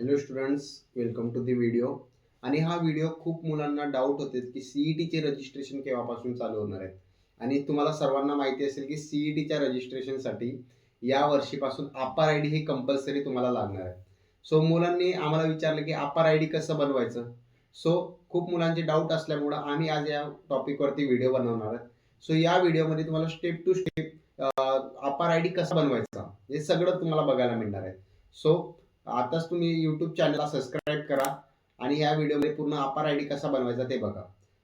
Hello students welcome to the video आणि हा video खूप मुलांना डाऊट होते की सीईटीचे रजिस्ट्रेशन केव्हापासून चालू होणार आहे. आणि तुम्हाला सर्वांना माहिती असेल की सीईटीच्या रजिस्ट्रेशनसाठी या वर्षीपासून अपार आय डी ही कंपल्सरी तुम्हाला लागणार आहे. सो मुलांनी आम्हाला विचारलं की अपार आय डी कसं बनवायचं? सो खूप मुलांचे डाऊट असल्यामुळं आम्ही आज या टॉपिकवरती व्हिडिओ बनवणार आहे. सो या व्हिडिओमध्ये तुम्हाला step to step APAAR I D कसा बनवायचा? हे सगळं तुम्हाला बघायला मिळणार आहे. सो आताच तुम्ही यूट्यूब चॅनलला सबस्क्राईब करा आणि या व्हिडिओमध्ये पूर्ण अपार आय डी कसा बनवायचा ते बघा.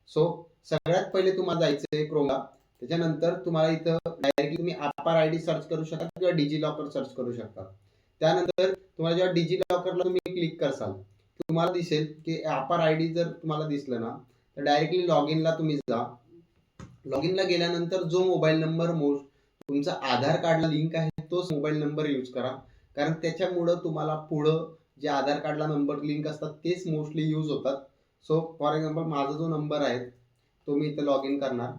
सो सगळ्यात पहिले तुम्हाला जायचं आहे क्रोमला त्याच्यानंतर तुम्हाला इथं डायरेक्टली तुम्ही अपार आय डी सर्च करू शकता किंवा डिजी लॉकर सर्च करू शकता. त्यानंतर तुम्हाला जेव्हा डिजी लॉकरला तुम्ही क्लिक करसाल तुम्हाला दिसेल की अपार आय डी जर तुम्हाला दिसलं ना तर डायरेक्टली लॉग इनला तुम्ही जा. लॉग इनला गेल्यानंतर जो मोबाईल नंबर मोस्ट तुमचा आधार कार्डला लिंक आहे तोच मोबाईल नंबर यूज करा. कारण त्याच्यामुळं तुम्हाला पुढं जे आधार कार्डला नंबर लिंक असतात तेच मोस्टली यूज होतात. सो फॉर एक्झाम्पल माझा जो नंबर आहे तो मी इथं लॉग इन करणार.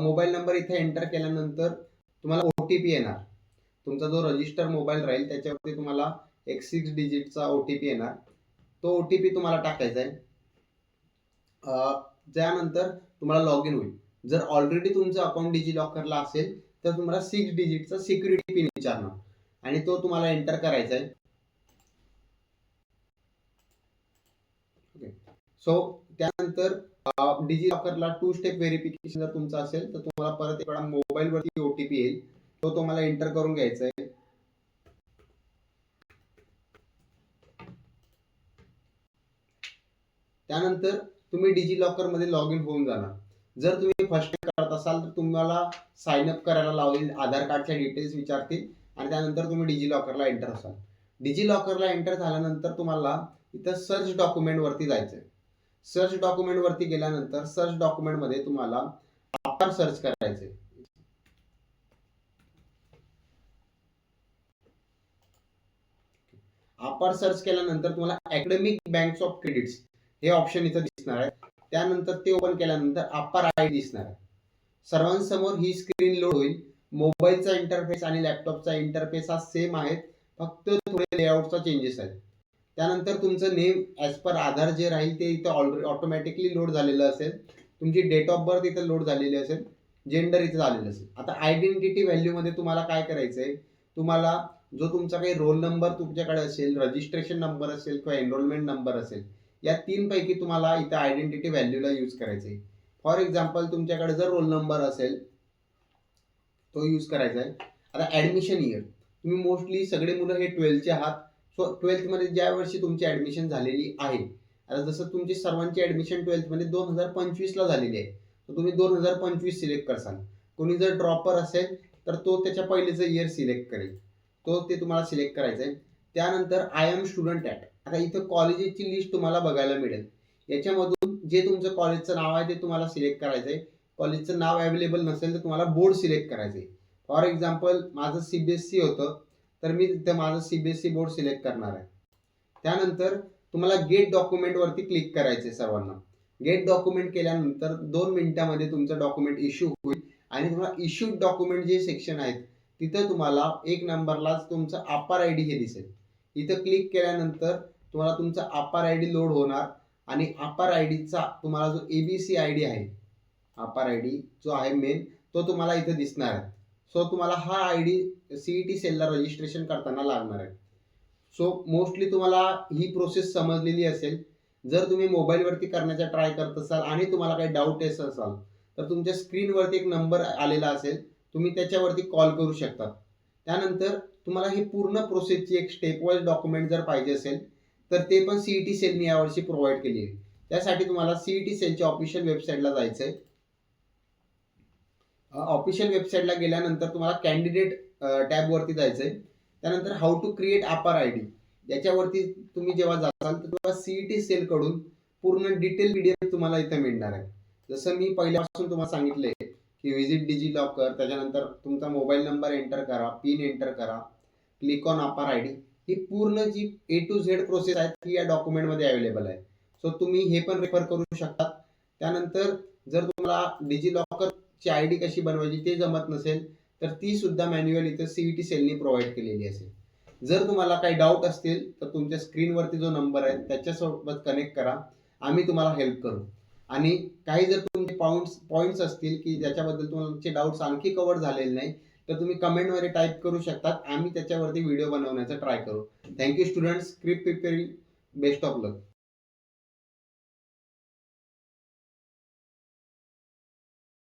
मोबाईल नंबर इथे एंटर केल्यानंतर तुम्हाला ओ टी पी येणार. तुमचा जो रजिस्टर मोबाईल राहील त्याच्यावरती तुम्हाला एक सिक्स डिजिटचा ओ टी पी येणार. तो ओ टी पी तुम्हाला टाकायचा आहे. अं, त्यानंतर तुम्हाला लॉग इन होईल. जर ऑलरेडी तुमचं अकाउंट डिजी लॉकरला असेल तर तुम्हाला सिक्स डिजिटचा सिक्युरिटी पिन विचारणार. आणि तो तुम्हाला एंटर करायचा आहे. सो त्यानंतर डिजी लॉकरला टू स्टेप व्हेरिफिकेशन जर तुमचं असेल तर तुम्हाला परत एक वेळा मोबाईलवरती ओटीपी येईल. तो तुम्हाला एंटर करून घ्यायचा आहे. त्यानंतर तुम्ही डिजी लॉकरमध्ये लॉग इन होऊन जाणार. जर तुम्ही फर्स्ट टाइम करत असाल तर तुम्हाला साइन अप करायला लावतील आधार कार्डच्या डिटेल्स विचारतील. आणि त्यानंतर तुम्ही डिजी लॉकरला एंटर असाल. डिजी लॉकरला एंटर झाल्यानंतर तुम्हाला इथं सर्च डॉक्युमेंट वरती जायचं आहे सर्च डॉक्युमेंट वरती गेल्यानंतर सर्च डॉक्युमेंटमध्ये तुम्हाला आधार सर्च करायचे आपार सर्च केल्यानंतर तुम्हाला अकॅडमिक बँक ऑफ क्रेडिट्स हे ऑप्शन इथं दिसणार आहे. त्यानंतर ते ओपन केल्यानंतर आपार आय दिसणार आहे. सर्वांसमोर ही स्क्रीन लोड होईल. मोबाईलचा इंटरफेस आणि लॅपटॉपचा इंटरफेस हा सेम आहेत. फक्त थोडे लेआउटचा चेंजेस आहेत. त्यानंतर तुमचं नेम ॲज पर आधार जे राहील ते इथं ऑलरेडी ऑटोमॅटिकली लोड झालेलं असेल. तुमची डेट ऑफ बर्थ इथं लोड झालेली असेल. जेंडर इथं झालेलं असेल. आता आयडेंटिटी व्हॅल्यूमध्ये तुम्हाला काय करायचं आहे तुम्हाला जो तुमचा काही रोल नंबर तुमच्याकडे असेल रजिस्ट्रेशन नंबर असेल किंवा एनरोलमेंट नंबर असेल या तीन पैकी तुम्हाला इथं आयडेंटिटी व्हॅल्यूला यूज करायचं आहे फॉर एक्झाम्पल तुमच्याकडे जर रोल नंबर असेल तो यूज करायचा आहे. आता ॲडमिशन इयर तुम्ही मोस्टली सगळे मुलं हे ट्वेल्थचे आहात. सो ट्वेल्थमध्ये ज्या वर्षी तुमची ॲडमिशन झालेली आहे आता जसं तुमची सर्वांची ॲडमिशन ट्वेल्थमध्ये दोन हजार पंचवीसला झालेली आहे. तर तुम्ही दोन हजार पंचवीस सिलेक्ट करसाल. कोणी जर ड्रॉपर असेल तर तो त्याच्या पहिलेचं इयर सिलेक्ट करेल. तो ते तुम्हाला सिलेक्ट करायचं आहे त्यानंतर आय एम स्टुडंट ॲट आता इथं कॉलेजेसची लिस्ट तुम्हाला बघायला मिळेल. याच्यामधून जे तुमचं कॉलेजचं नाव आहे ते तुम्हाला सिलेक्ट करायचं आहे कॉलेजचं नाव अवेलेबल नसेल तर तुम्हाला बोर्ड सिलेक्ट करायचं आहे. फॉर एक्झाम्पल माझं सी बी एस सी होतं तर मी तिथं माझं C B S C board select करणार आहे. त्यानंतर तुम्हाला गेट डॉक्युमेंटवरती क्लिक करायचं आहे सर्वांना. गेट डॉक्युमेंट केल्यानंतर दोन मिनिटामध्ये तुमचं डॉक्युमेंट इश्यू होईल आणि तुम्हाला इश्यूड डॉक्युमेंट जे सेक्शन आहेत तिथं तुम्हाला एक नंबरलाच तुमचं अपार आय डी हे दिसेल. इथं क्लिक केल्यानंतर तुम्हाला तुमचा अपार आय डी लोड होणार आणि अपार आय डीचा तुम्हाला जो A B C I D आहे अपार आय डी जो आहे मेन तो तुम्हाला इथं दिसणार आहे. सो तुम्हाला हा I D C E T सेलला registration करताना लागणार आहे. सो मोस्टली तुम्हाला ही प्रोसेस समजलेली असेल. जर तुम्ही मोबाईलवरती करण्याचा ट्राय करत असाल आणि तुम्हाला काही डाऊट येत असाल तर तुमच्या स्क्रीनवरती एक नंबर आलेला असेल. तुम्ही त्याच्यावरती कॉल करू शकता. त्यानंतर तुम्हाला ही पूर्ण प्रोसेसची एक स्टेप वाईज डॉक्युमेंट जर पाहिजे असेल तर ते पण सीईटी सेलने यावर्षी प्रोव्हाइड केली आहे. त्यासाठी तुम्हाला सीईटी सेलच्या ऑफिशियल वेबसाईटला जायचं आहे ऑफिशियल वेबसाईटला गेल्यानंतर तुम्हाला कॅन्डिडेट टॅबवरती जायचं आहे त्यानंतर how to create APAAR I D याच्यावरती तुम्ही जेव्हा जाताल तर तुम्हाला सीईटी सेलकडून पूर्ण डिटेल पीडीएफ तुम्हाला इथे मिळणार आहे. जसं मी पहिल्यापासून तुम्हाला सांगितलंय की व्हिजिट डिजी लॉकर त्याच्यानंतर तुमचा मोबाईल नंबर एंटर करा पिन एंटर करा click on APAAR I D ही पूर्ण जी ए टू झेड प्रोसेस आहे ती या डॉक्युमेंटमध्ये अवेलेबल आहे. सो तुम्ही हे पण रेफर करू शकता. त्यानंतर जर तुम्हाला डिजी ची आय डी कशी बनवायची ते जमत नसेल तर ती सुद्धा मॅन्युअल इथं सीईटी सेलनी प्रोव्हाइड केलेली असेल. जर तुम्हाला काही डाऊट असतील तर तुमच्या स्क्रीनवरती जो नंबर आहे त्याच्यासोबत कनेक्ट करा. आम्ही तुम्हाला हेल्प करू. आणि काही जर तुमचे पॉईंट्स पॉईंट्स असतील की ज्याच्याबद्दल तुमचे डाऊट्स आणखी कव्हर झालेले नाही तर तुम्ही कमेंटमध्ये टाईप करू शकतात. आम्ही त्याच्यावरती व्हिडिओ बनवण्याचा ट्राय करू. Thank you students script preparing best of luck